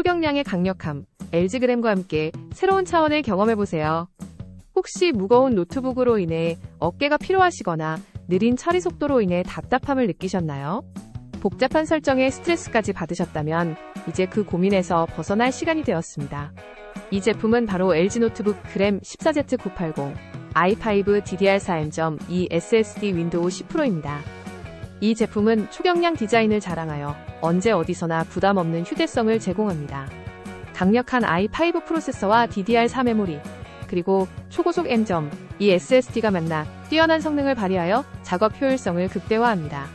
초경량의 강력함, LG그램과 함께 새로운 차원을 경험해보세요. 혹시 무거운 노트북으로 인해 어깨가 피로하시거나 느린 처리 속도로 인해 답답함을 느끼셨나요? 복잡한 설정에 스트레스까지 받으셨다면 이제 그 고민에서 벗어날 시간이 되었습니다. 이 제품은 바로 LG 노트북 그램 14Z980 i5 DDR4M.2 SSD 윈도우 10%입니다. 이 제품은 초경량 디자인을 자랑하여 언제 어디서나 부담 없는 휴대성을 제공합니다. 강력한 i5 프로세서와 DDR4 메모리, 그리고 초고속 M.2 SSD가 만나 뛰어난 성능을 발휘하여 작업 효율성을 극대화합니다.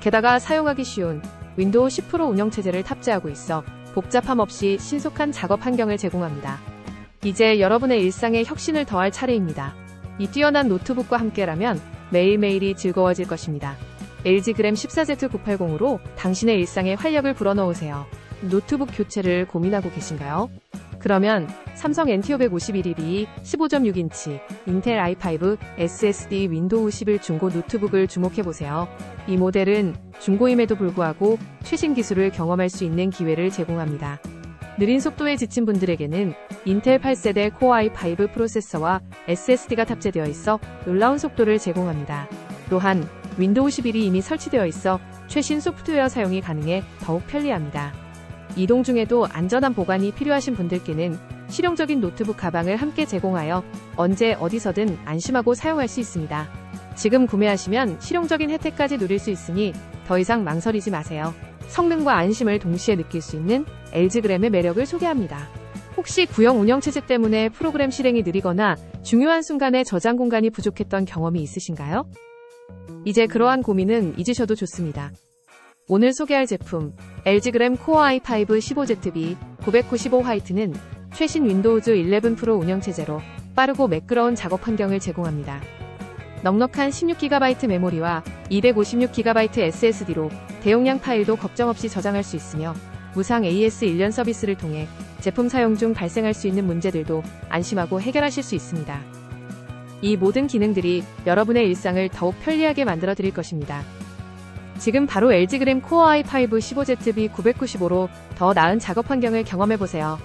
게다가 사용하기 쉬운 윈도우 10% 운영체제를 탑재하고 있어 복잡함 없이 신속한 작업 환경을 제공합니다. 이제 여러분의 일상에 혁신을 더할 차례입니다. 이 뛰어난 노트북과 함께라면 매일매일이 즐거워질 것입니다. LG 그램 14Z980으로 당신의 일상에 활력을 불어넣으세요. 노트북 교체를 고민하고 계신가요? 그러면 삼성 NT551EB 15.6인치 인텔 i5 SSD 윈도우 11 중고 노트북을 주목해보세요. 이 모델은 중고임에도 불구하고 최신 기술을 경험할 수 있는 기회를 제공합니다. 느린 속도에 지친 분들에게는 인텔 8세대 코어 i5 프로세서와 SSD가 탑재되어 있어 놀라운 속도를 제공합니다. 또한 윈도우 11이 이미 설치되어 있어 최신 소프트웨어 사용이 가능해 더욱 편리합니다. 이동 중에도 안전한 보관이 필요하신 분들께는 실용적인 노트북 가방을 함께 제공하여 언제 어디서든 안심하고 사용할 수 있습니다. 지금 구매하시면 실용적인 혜택까지 누릴 수 있으니 더 이상 망설이지 마세요. 성능과 안심을 동시에 느낄 수 있는 LG그램의 매력을 소개합니다. 혹시 구형 운영 체제 때문에 프로그램 실행이 느리거나 중요한 순간에 저장 공간이 부족했던 경험이 있으신가요? 이제 그러한 고민은 잊으셔도 좋습니다. 오늘 소개할 제품 LG그램 코어 i5 15ZB 995 화이트는 최신 윈도우즈 11 프로 운영체제로 빠르고 매끄러운 작업 환경을 제공합니다. 넉넉한 16GB 메모리와 256GB SSD로 대용량 파일도 걱정 없이 저장할 수 있으며 무상 AS 1년 서비스를 통해 제품 사용 중 발생할 수 있는 문제들도 안심하고 해결하실 수 있습니다. 이 모든 기능들이 여러분의 일상을 더욱 편리하게 만들어 드릴 것입니다. 지금 바로 LG그램 코어 i5 15ZB 995로 더 나은 작업 환경을 경험해 보세요.